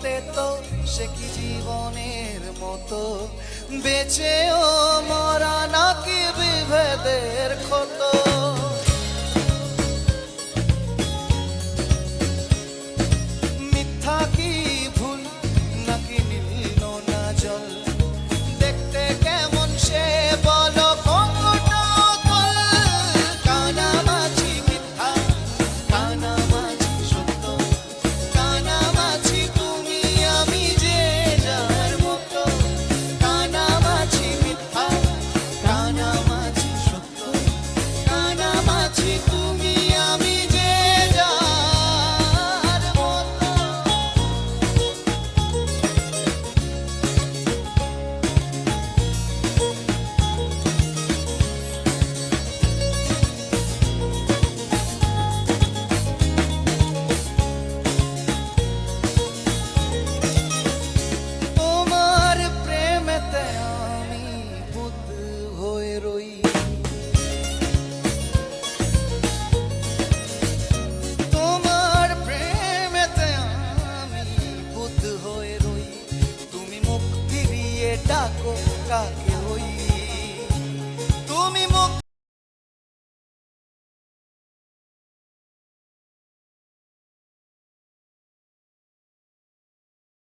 হতে তো সে কি জীবনের মতো? বেঁচে দিয়ে ডাকো কাকে হই? তুমি মুখ